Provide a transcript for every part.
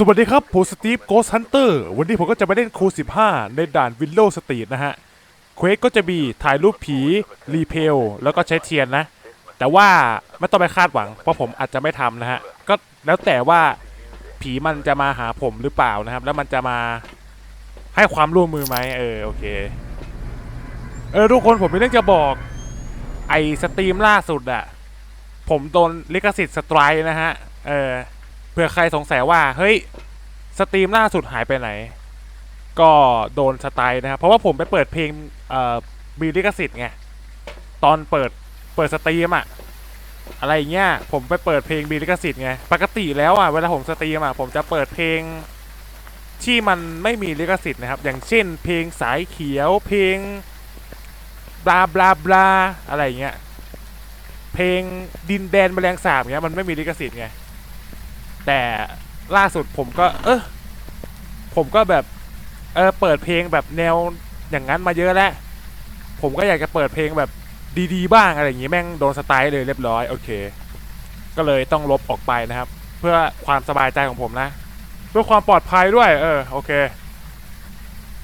สวัสดีครับ ผมสตีฟโกสฮันเตอร์วันนี้ผมก็จะมาเล่นครู 15 ในด่านวิลโลสตรีทนะฮะ เควสก็จะมีถ่ายรูปผี รีเพล แล้วก็ใช้เทียนนะ แต่ว่าไม่ต้องไปคาดหวัง เพราะผมอาจจะไม่ทำนะฮะ ก็แล้วแต่ว่าผีมันจะมาหาผมหรือเปล่านะครับ แล้วมันจะมาให้ความร่วมมือไหมเออ โอเค เออ ทุกคนผมมีเรื่องจะบอก ไอสตรีมล่าสุดอะผมโดนลิขสิทธิ์สไตร์นะฮะ เออ ผื่อใครสงสัยว่าเฮ้ยสตรีมล่าสุดหายไปไหน ก็โดนสไตล์นะครับเพราะว่าผมไปเปิดเพลงเอ่อมีลิขสิทธิ์ไงตอนเปิดเปิดสตรีมอะอะไรเงี้ยผมไปเปิดเพลงมีลิขสิทธิ์ไงปกติแล้วอะเวลาผมสตรีมอะผมจะเปิดเพลงที่มันไม่มีลิขสิทธิ์นะครับ อย่างเช่น เพลงสายเขียว เพลงบลาบลาบลาอะไรเงี้ย เพลงดินแดนแมลงสาบเงี้ยมันไม่มีลิขสิทธิ์ไง แต่ล่าสุดผมก็ เออผมก็แบบ เออเปิดเพลงแบบแนวอย่างนั้นมาเยอะแล้ว ผมก็อยากจะเปิดเพลงแบบดีๆบ้างอะไรอย่างงี้แม่งโดนสไตล์เลยเรียบร้อยโอเค ก็เลยต้องลบออกไปนะครับ เพื่อความสบายใจของผมนะ เพื่อความปลอดภัยด้วย เออโอเค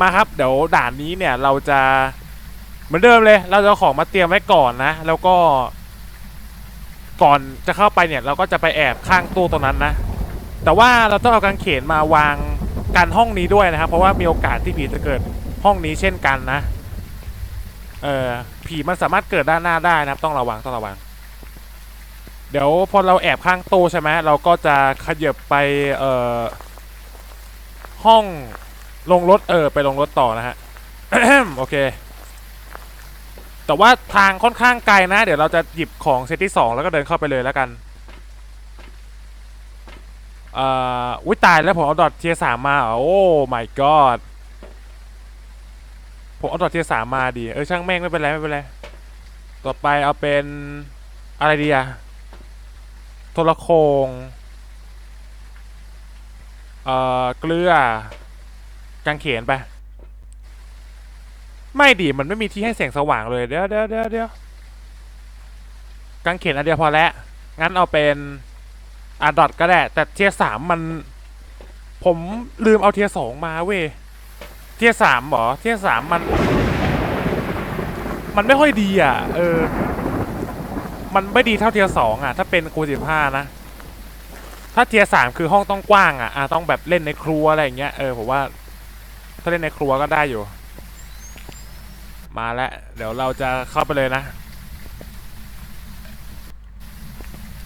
มาครับเดี๋ยวด่านนี้เนี่ยเราจะเหมือนเดิมเลย เราจะของมาเตรียมไว้ก่อนนะ แล้วก็ ก่อนจะเข้าไปเนี่ย เราก็จะไปแอบข้างตู้ตรงนั้นนะ แต่ว่าเราต้องเอากางเขนมาวางกันห้องนี้ด้วยนะครับ เพราะว่ามีโอกาสที่ผีจะเกิดห้องนี้เช่นกันนะเออผีมันสามารถเกิดด้านหน้าได้นะครับ ต้องระวังต้องระวัง เดี๋ยวพอเราแอบข้างตู้ใช่ไหมเราก็จะขยับไปเอ่อห้องลงรถเออไปลงรถต่อนะฮะโอเค แต่ว่าทางค่อนข้างไกลนะ เดี๋ยวเราจะหยิบของเซตที่สองแล้วก็เดินเข้าไปเลยแล้วกัน เอ่ออุ้ยตายแล้วผมเอาดอทเทียสามมาเหรอโอ้ my god ผมเอาดอทเทียสามมาดีเออช่างแม่งไม่เป็นไรไม่เป็นไรต่อไปเอาเป็นอะไรดีอะโทรโคงเอ่อเกลือกางเขนไป ไม่ดีมันไม่มีที่ให้แสงสว่างเลยเดี๋ยวเดี๋ยวเดี๋ยวเดี๋ยวกางเขนอันเดียวพอแล้วงั้นเอาเป็น อ่าดอทก็ได้ แต่เทียสามมัน ผมลืมเอาเทียสองมาเว้ยเทียสามหรอเทียสามมัน มันไม่ค่อยดีอะ เออ มันไม่ดีเท่าเทียสองอะ ถ้าเป็นคูสิบห้านะ ถ้าเทียสามคือห้องต้องกว้างอะอะต้องแบบเล่นในครัวอะไรอย่างเงี้ยเออผมว่า ถ้าเล่นในครัวก็ได้อยู่ มาแล้วเดี๋ยวเราจะเข้าไปเลยนะ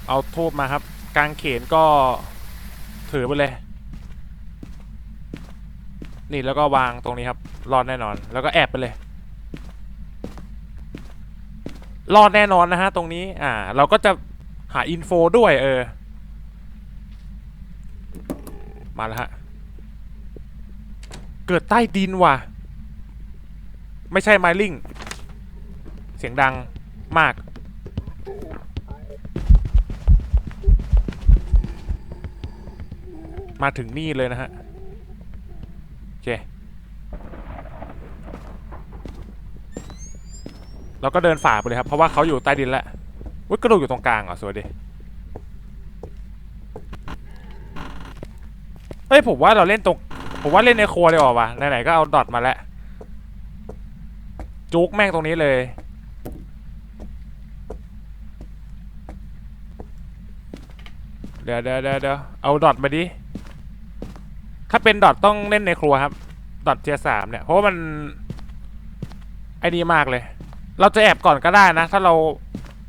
เอาทูบมาครับ กางเขนก็ถือไปเลย นี่แล้วก็วางตรงนี้ครับ รอดแน่นอน แล้วก็แอบไปเลย รอดแน่นอนนะฮะตรงนี้ อ่า เราก็จะหาอินโฟด้วยเออ มาแล้วฮะ เกิดใต้ดินว่ะ ไม่ใช่ไมลิง เสียงดังมาก มาถึงนี่เลยนะฮะโอเคเราก็เดินฝ่าไปเลยครับ เพราะว่าเขาอยู่ใต้ดินแล้ววุ้ยกระดูกอยู่ตรงกลางเหรอสวยดิเฮ้ยผมว่าเราเล่นตรงผมว่าเล่นในครัวเลยออกว่ะไหนๆก็เอาดอทมาแล้วจุกแม่งตรงนี้เลย เดี๋ยวเดี๋ยวเดี๋ยวเดี๋ยวเอาดอทมาดิ ถ้าเป็นดอทต้องเล่นในครัวครับ ดอทเทียสามเนี่ย เพราะว่ามันไอ้นี่มากเลย เราจะแอบก่อนก็ได้นะ ถ้าเรา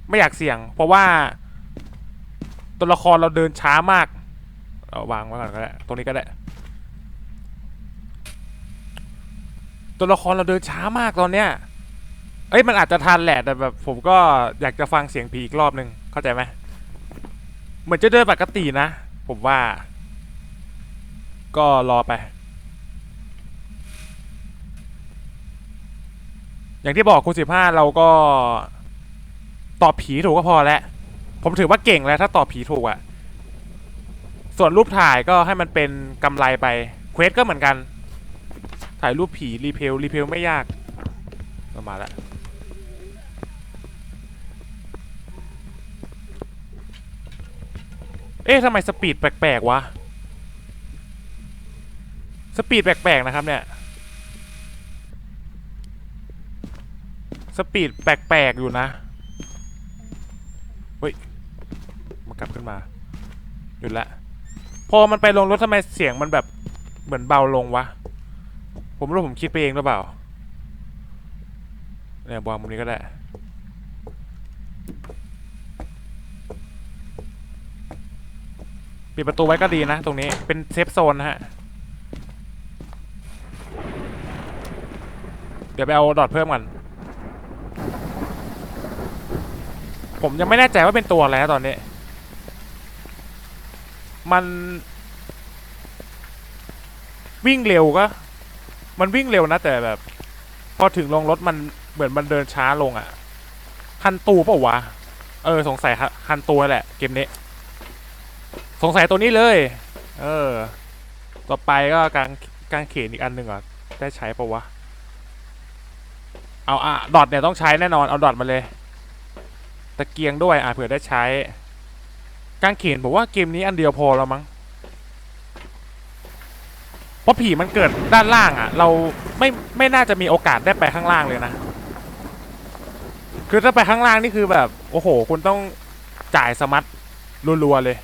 ไม่อยากเสี่ยง เพราะว่า ตัวละครเราเดินช้ามากเอาวางไว้ก่อนก็ได้ ตรงนี้ก็ได้ ตัวละครเราเดินช้ามากตอนเนี้ย เอ้ยมันอาจจะทันแหละแต่แบบ ผมก็อยากจะฟังเสียงผีอีกรอบนึง เข้าใจไหม เหมือนจะเดินปกตินะ ผมว่า ก็รอไป อย่างที่บอกคูณสิบห้าเราก็ตอบผีถูกก็พอแล้ว ผมถือว่าเก่งแล้วถ้าตอบผีถูกอะ่ะ ส่วนรูปถ่ายก็ให้มันเป็นกำไรไป เควสก็เหมือนกัน ถ่ายรูปผี รีเพล รีเพลไม่ยากเอามาแล้วเอ๊ะทำไมสปีดแปลกๆวะ สปีดแปลกๆนะครับเนี่ย สปีดแปลกๆอยู่นะเฮ้ยมากลับขึ้นมา หยุดละ พอมันไปลงรถทำไมเสียงมันแบบเหมือนเบาลงวะ ผมรู้ผมคิดไปเองหรือเปล่า เนี่ยวางมุมนี้ก็ได้ปิดประตูไว้ก็ดีนะ ตรงนี้เป็นเซฟโซนนะฮะ เดี๋ยวไปเอาดอทเพิ่มกัน ผมยังไม่แน่ใจว่าเป็นตัวอะไรนะตอนนี้ มัน วิ่งเร็วก็ มันวิ่งเร็วนะแต่แบบ พอถึงลงรถมันเหมือนมันเดินช้าลงอะ่ะ คันตูเปล่าวะ เออ สงสัยคันตูแหละ เกมนี้ สงสัยตัวนี้เลย เออ ต่อไปก็กางกางเขนอีกอันหนึ่งอะ ได้ใช้ปะวะ เอาอะดอทเนี่ยต้องใช้แน่นอนเอาดอทมาเลยตะเกียงด้วยอะเผื่อได้ใช้กางเขนผมว่าเกมนี้อันเดียวพอแล้วมั้งเพราะผีมันเกิดด้านล่างอะ เราไม่ไม่น่าจะมีโอกาสได้ไปข้างล่างเลยนะ คือถ้าไปข้างล่างนี่คือแบบ โอ้โห คุณต้องจ่ายสมัตรัวๆเลย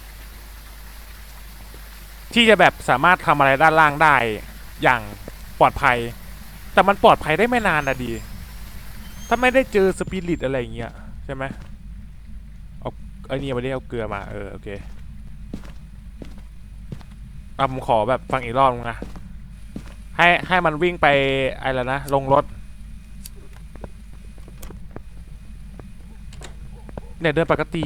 ที่จะแบบสามารถทำอะไรด้านล่างได้อย่างปลอดภัย แต่มันปลอดภัยได้ไม่นานนะดี ถ้าไม่ได้เจอสปิริตอะไรอย่างเงี้ยใช่ไหมเอาไอ้นี่มาได้เอาเกลือมาเออโอเคอะผมขอแบบฟังอีกรอบนึงนะให้ให้มันวิ่งไปอะไรนะลงรถเนี่ยเดินปกติ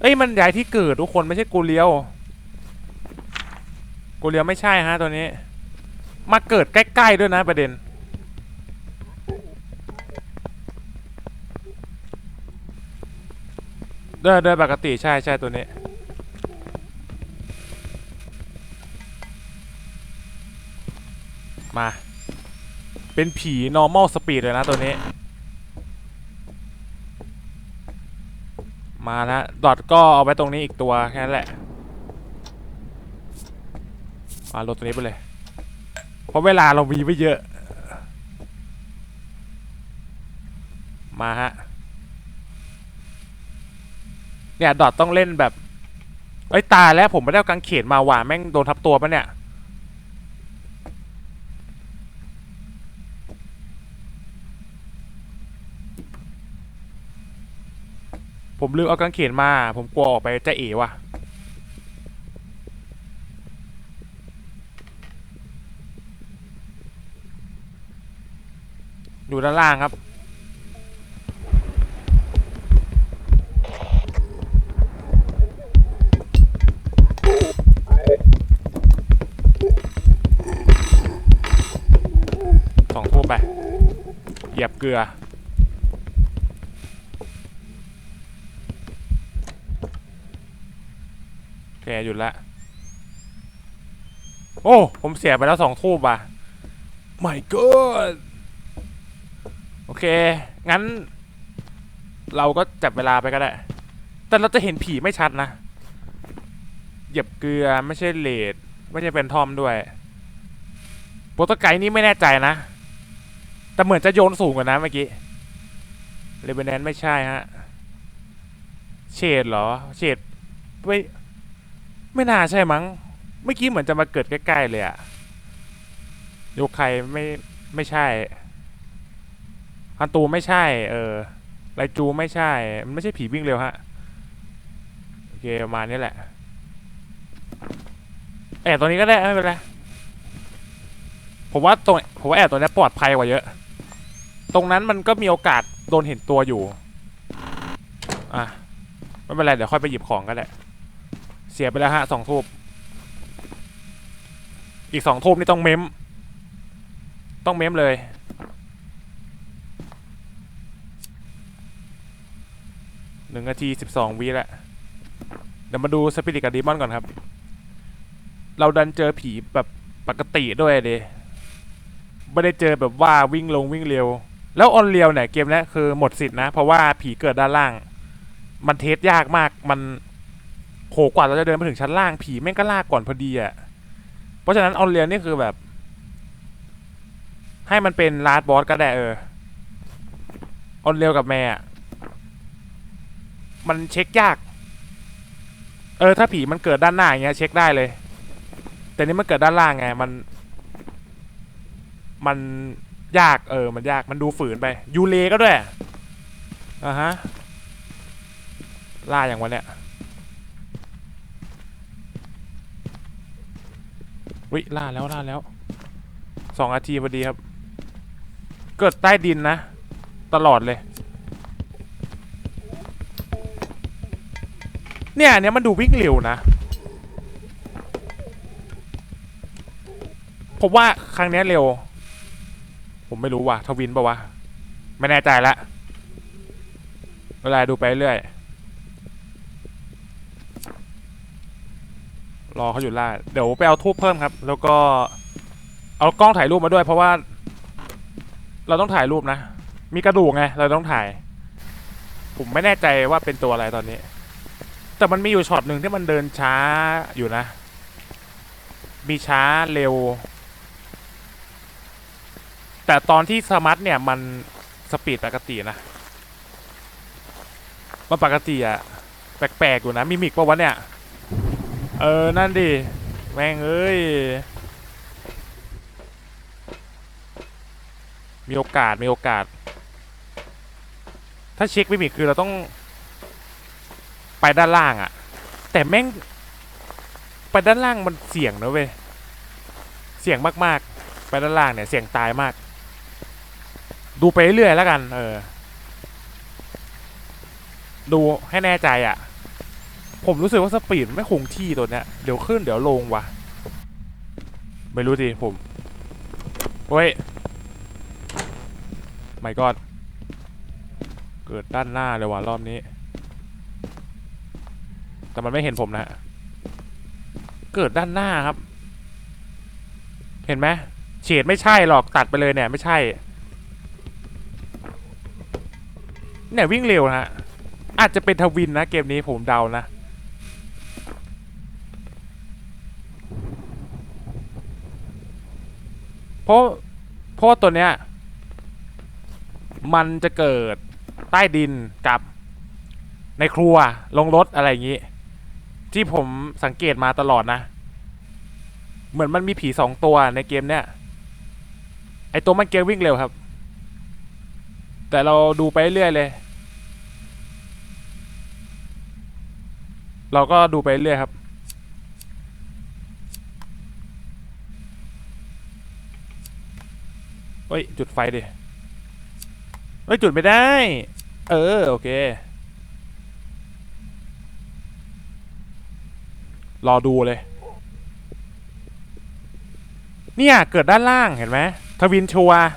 เอ้ยมันย้ายที่เกิดทุกคนไม่ใช่กูเลี้ยว กูเลียวไม่ใช่ฮะตัวนี้ มาเกิดใกล้ ๆ ด้วยนะประเด็น เดินเดินปกติใช่ใช่ตัวนี้ มา เป็นผี normal speed เลยนะตัวนี้ มาแล้วดอทก็เอาไว้ตรงนี้อีกตัวแค่นั้นแหละ มาลดตัวนี้ไปเลย เพราะเวลาเรามีไม่เยอะ มาฮะ เนี่ยดอทต้องเล่นแบบเอ้ตาแล้วผมไม่ได้เอากางเขนมาหว่าแม่งโดนทับตัวปะเนี่ยผมลืมเอากางเขนมา ผมกลัวออกไปจะเอ๋ว่ะ อยู่ด้านล่างครับ สองทุ่ไป เหยียบเกลือโอเคหยุดละ โอ้ ผมเสียไปแล้วสองทูบอะ my god เค งั้น เราก็จับเวลาไปก็ได้ แต่เราจะเห็นผีไม่ชัดนะ เหยียบเกลือไม่ใช่เลดไม่ใช่เป็นทอมด้วยโปรตไกนี่ไม่แน่ใจนะ แต่เหมือนจะโยนสูงกว่านะเมื่อกี้เลเบนแนนไม่ใช่ฮะ เฉดเหรอ เฉดไม่ไม่น่าใช่มั้ง เมื่อกี้เหมือนจะมาเกิดใกล้ๆเลยอะโยใครไม่ไม่ใช่ ฮันตูไม่ใช่ เออไรจูไม่ใช่ มันไม่ใช่ผีวิ่งเร็วฮะ โอเคประมาณนี้แหละแอบตัวนี้ก็ได้ไม่เป็นไร ผมว่าตรงผมว่าแอบตัวนี้ปลอดภัยกว่าเยอะ ตรงนั้นมันก็มีโอกาสโดนเห็นตัวอยู่ อะไม่เป็นไรเดี๋ยวค่อยไปหยิบของก็ได้ เสียไปแล้วฮะสองทูบอีกสองทูบนี่ต้องเม้ม ต้องเม้มเลย นึ่งนาทีสิบสองวิแล้วเดี๋ยวมาดูสปิริตกับดีมอนก่อนครับ เราดันเจอผีแบบปกติด้วยเดไม่ได้เจอแบบว่าวิ่งลงวิ่งเร็ว แล้วออนเรียวเนี่ยเกมนี้คือหมดสิทธินะ เพราะว่าผีเกิดด้านล่าง มันเทสยากมากมันโหกว่าเราจะเดินไปถึงชั้นล่างผีแม่งก็ลากก่อนพอดีอะเพราะฉะนั้นเอาเรียนนี่คือแบบ ให้มันเป็นลาดบอสก็ได้เออออนเรียวกับแม่อะ มันเช็คยาก เออ ถ้าผีมันเกิดด้านหน้าอย่างเงี้ย เช็คได้เลย แต่นี่มันเกิดด้านล่างไง มัน มันยาก เออ มันยาก มันดูฝืนไป ยูเลก็ด้วย อ่าฮะ ล่าอย่างวันเนี้ยวิล่าแล้วล่าแล้ว สองนาทีพอดีครับ เกิดใต้ดินนะ ตลอดเลย เนี่ยอันเนี้ยมันดูวิ่งเร็วนะ ผมว่าครั้งเนี้ยเร็ว ผมไม่รู้ว่ะทวินปะวะ ไม่แน่ใจละเวลาดูไปเรื่อย รอเขาอยู่ล่า เดี๋ยวไปเอาทูบเพิ่มครับ แล้วก็ เอากล้องถ่ายรูปมาด้วย เพราะว่า เราต้องถ่ายรูปนะ มีกระดูกไง เราต้องถ่าย ผมไม่แน่ใจว่าเป็นตัวอะไรตอนนี้ แต่มันมีอยู่ช็อตหนึ่งที่มันเดินช้าอยู่นะ มีช้าเร็ว แต่ตอนที่สมัตเนี่ยมันสปีดปกตินะ มันปกติอะแปลกๆอยู่นะมีมิกปะวะเนี่ย เออ นั่นดิ แม่งเอ้ย มีโอกาส มีโอกาส ถ้าเช็คไม่มีคือเราต้อง ไปด้านล่างอะแต่แม่ง ไปด้านล่างมันเสี่ยงนะเว้ยเสี่ยงมากๆ ไปด้านล่างเนี่ยเสี่ยงตายมาก ดูไปเรื่อยๆแล้วกัน เออ ดูให้แน่ใจอะผมรู้สึกว่าสปีดไม่คงที่ตัวเนี้ยเดี๋ยวขึ้นเดี๋ยวลงวะไม่รู้ดิผมเฮ้ยไม่กอดเกิดด้านหน้าเลยว่ะรอบนี้ แต่มันไม่เห็นผมนะฮะ เกิดด้านหน้าครับ เห็นไหมเฉดไม่ใช่หรอกตัดไปเลยเนี่ย ไม่ใช่ เนี่ยวิ่งเร็วนะฮะ อาจจะเป็นทวินนะ เกมนี้ผมเดานะเพราะเพราะตัวเนี้ย มันจะเกิดใต้ดินกับในครัวลงรถอะไรอย่างนี้ ที่ผมสังเกตมาตลอดนะ เหมือนมันมีผีสองตัวในเกมเนี้ยไอตัวมันเกมวิ่งเร็วครับ แต่เราดูไปเรื่อยเลย เราก็ดูไปเรื่อยครับ เฮ้ย จุดไฟดิ เฮ้ย จุดไม่ได้ เออ โอเค รอดูเลย เนี่ยเกิดด้านล่างเห็นไหมทวินชัวร์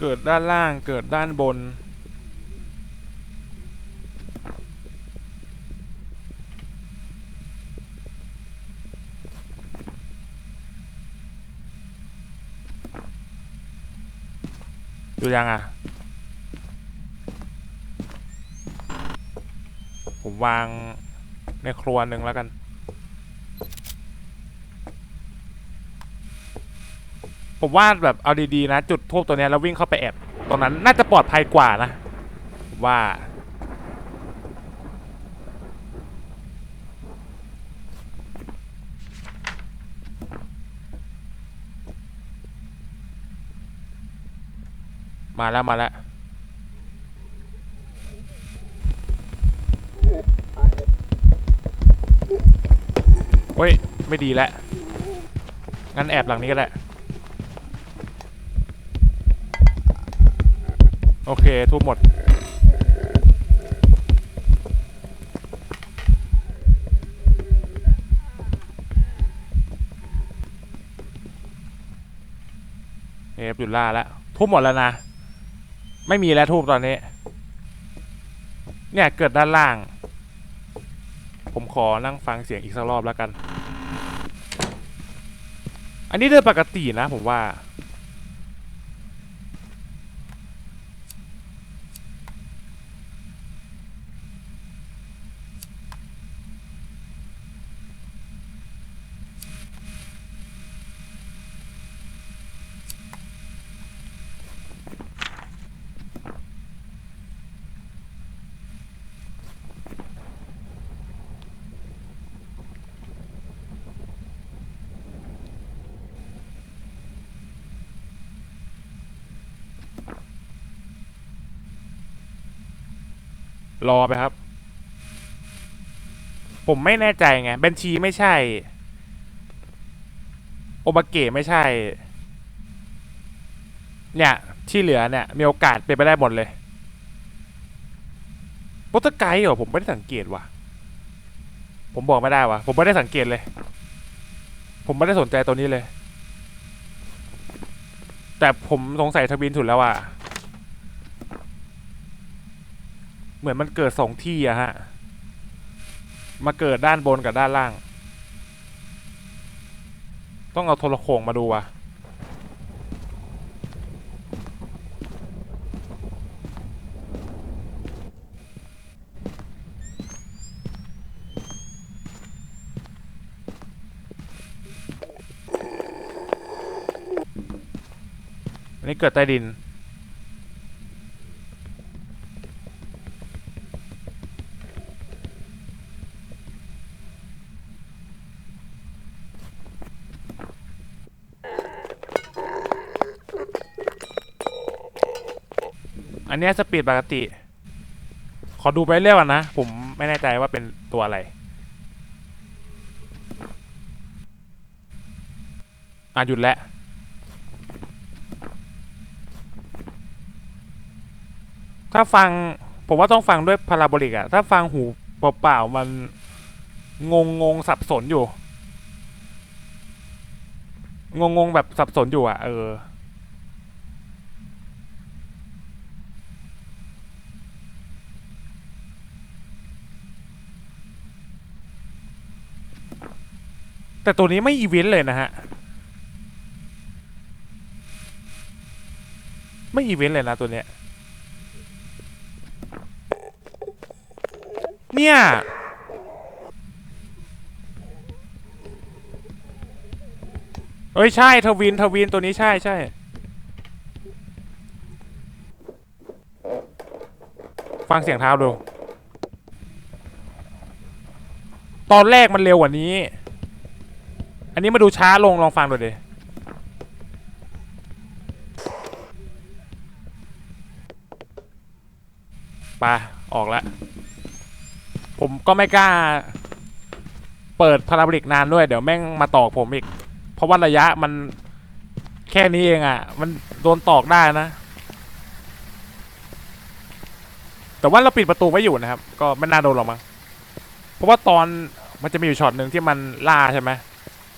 เกิดด้านล่างเกิดด้านบน ยังอะ ผมวางในครัวหนึ่งแล้วกัน ผมว่าแบบเอาดีๆนะ จุดทูบตัวนี้แล้ววิ่งเข้าไปแอบตรงนั้นน่าจะปลอดภัยกว่านะ ผมว่า มาแล้วมาแล้วเฮ้ย ไม่ดีแล้ว งั้นแอบหลังนี้ก็ได้ โอเค ทุบหมด เอฟหยุดล่าแล้ว ทุบหมดแล้วนะ ไม่มีแล้วทูบตอนนี้ เนี่ยเกิดด้านล่าง ผมขอนั่งฟังเสียงอีกสักรอบแล้วกัน อันนี้เดินปกตินะผมว่า รอไปครับ ผมไม่แน่ใจไงบัญชีไม่ใช่ โอบาเกะไม่ใช่ เนี่ย ที่เหลือเนี่ย มีโอกาสเป็นไปได้หมดเลยโปรตไกด์เหรอผมไม่ได้สังเกตว่ะ ผมบอกไม่ได้ว่ะ ผมไม่ได้สังเกตเลย ผมไม่ได้สนใจตัวนี้เลย แต่ผมสงสัยทวินสุดแล้วอะ เหมือนมันเกิดสองที่อะฮะ มาเกิดด้านบนกับด้านล่าง ต้องเอาโทรโขงมาดูวะอันนี้เกิดใต้ดิน อันนี้สปีดปกติ ขอดูไปเรื่อยก่อนนะ ผมไม่แน่ใจว่าเป็นตัวอะไร อะหยุดแล้วถ้าฟังผมว่าต้องฟังด้วยพาราโบลิกอะถ้าฟังหูเปล่าๆมันงงงงสับสนอยู่ งงงๆแบบสับสนอยู่อะเออ แต่ตัวนี้ไม่อีเวนต์เลยนะฮะ ไม่อีเวนต์เลยนะตัวเนี้ย เนี่ย เอ้ย ใช่ทวินทวินตัวนี้ใช่ใช่ฟังเสียงเท้าดู ตอนแรกมันเร็วกว่านี้ อันนี้มาดูช้าลงลองฟังดูดิไปออกแล้วผมก็ไม่กล้า เปิดพาราบริกนานด้วยเดี๋ยวแม่งมาตอกผมอีก เพราะว่าระยะมันแค่นี้เองอะ่ะ มันโดนตอกได้นะ แต่ว่าเราปิดประตูไว้อยู่นะครับ ก็ไม่น่าโดนหรอกมั้งเพราะว่าตอนมันจะมีอยู่ช็อตหนึ่งที่มันล่าใช่ไหม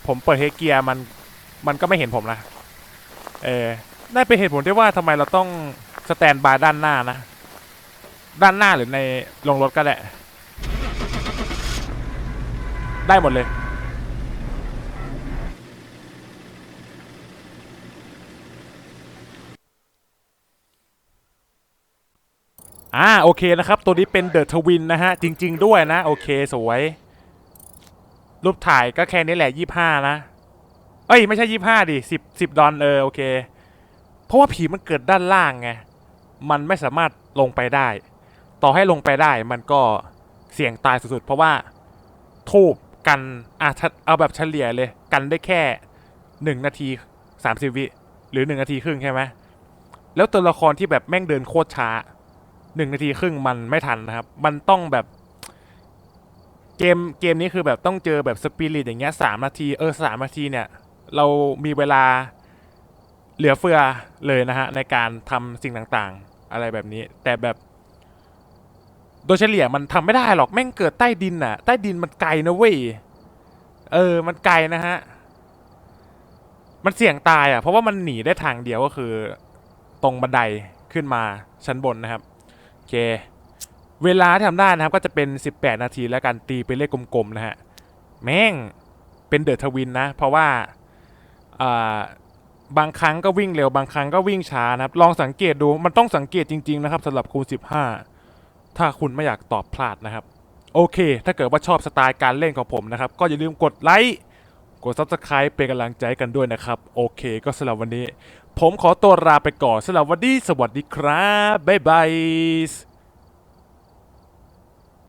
ผมเปิดเฮเกียร์มันมันก็ไม่เห็นผมนะเออน่าเป็นเหตุผลที่ว่าทำไมเราต้องสแตนบายด้านหน้านะ ด้านหน้าหรือในโรงรถก็ได้ ได้หมดเลยอ่าโอเคนะครับ ตัวนี้เป็นเดอะทวินนะฮะ จริง ๆ ด้วยนะ โอเคสวย รูปถ่ายก็แค่นี้แหละยี่ห้านะเอ้ยไม่ใช่ยี่ห้าดิสิบสิบดอลเออโอเค เพราะว่าผีมันเกิดด้านล่างไงมันไม่สามารถลงไปได้ ต่อให้ลงไปได้มันก็เสี่ยงตายสุดๆเพราะว่าทูบกันอาเอาแบบเฉลี่ยเลย กันได้แค่หนึ่งนาทีสามสิบวิหรือหนึ่งนาทีครึ่งใช่ไหมแล้วตัวละครที่แบบแม่งเดินโคตรช้าหนึ่งนาทีครึ่งมันไม่ทันนะครับ มันต้องแบบ เกมเกมนี้คือแบบต้องเจอแบบสปิริตอย่างเงี้ยสามนาทีเออสามนาทีเนี่ย เรามีเวลาเหลือเฟือเลยนะฮะ ในการทำสิ่งต่างๆ อะไรแบบนี้ แต่แบบ โดยเฉลี่ยมันทำไม่ได้หรอกแม่งเกิดใต้ดินน่ะ ใต้ดินมันไกลนะเว้ยเออ มันไกลนะฮะ มันเสี่ยงตายอะ เพราะว่ามันหนีได้ทางเดียวก็คือ ตรงบันไดขึ้นมาชั้นบนนะครับ โอเค เวลาที่ทำได้นะครับก็จะเป็น 18 นาทีแล้วกันตีเป็นเลขกลมๆนะฮะ แม่งเป็นเดอะทวินนะ เพราะว่าบางครั้งก็วิ่งเร็วบางครั้งก็วิ่งช้านะครับ ลองสังเกตดูมันต้องสังเกตจริง ๆ นะครับสำหรับคูณ 15 ถ้าคุณไม่อยากตอบพลาดนะครับ โอเค ถ้าเกิดว่าชอบสไตล์การเล่นของผมนะครับ ก็อย่าลืมกดไลค์กด Subscribe เป็นกำลังใจกันด้วยนะครับ โอเคก็สำหรับวันนี้ ผมขอตัวลาไปก่อนสำหรับวันนี้สวัสดีครับ บ๊ายบาย